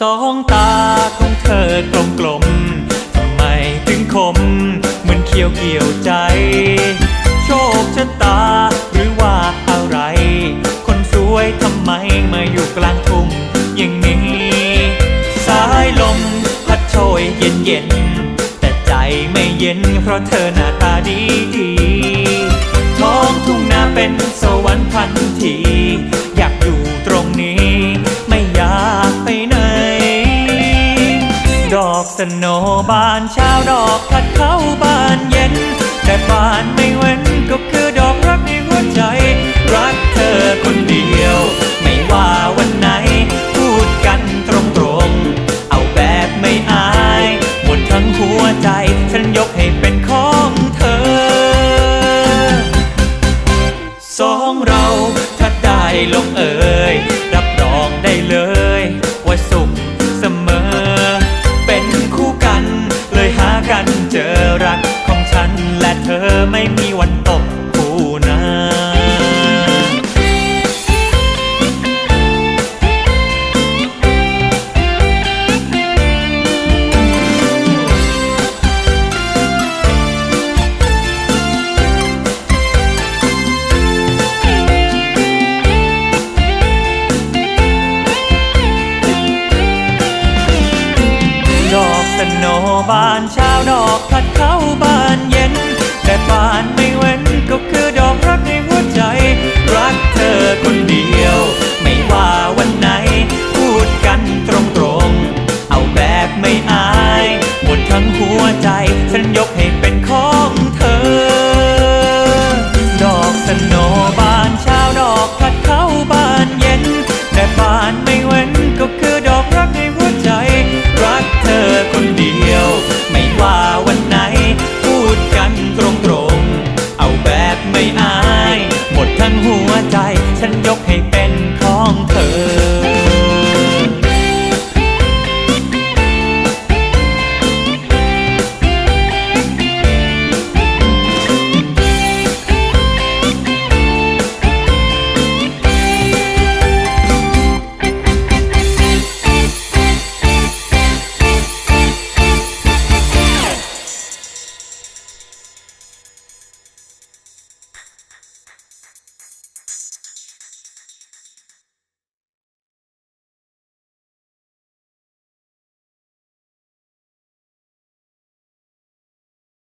สองตา ยวเกี่ยวใจ โชคชะตาหรือว่าอะไร คนสวยทำไมมาอยู่กลางทุ่งอย่างนี้ สายลมพัดโชยเย็นเย็นแต่ใจไม่เย็นเพราะเธอหน้าตาดีดีท้องทุ่งนาเป็นสวรรค์ทันที โนบานเช้าดอกพัดเข้าบานเย็น แต่บานไม่เว้นก็คือดอกรักในหัวใจ รักเธอคนเดียว โนบานเช้าดอกพัดเข้าบานเย็น แต่บานไม่เว้นก็คือดอกรักในหัวใจ รักเธอคนเดียว ไม่ว่าวันไหน พูดกันตรงๆ เอาแบบไม่อายหมดทั้งหัวใจ ฉันยกให้เป็นของเธอ ดอกสโนบาน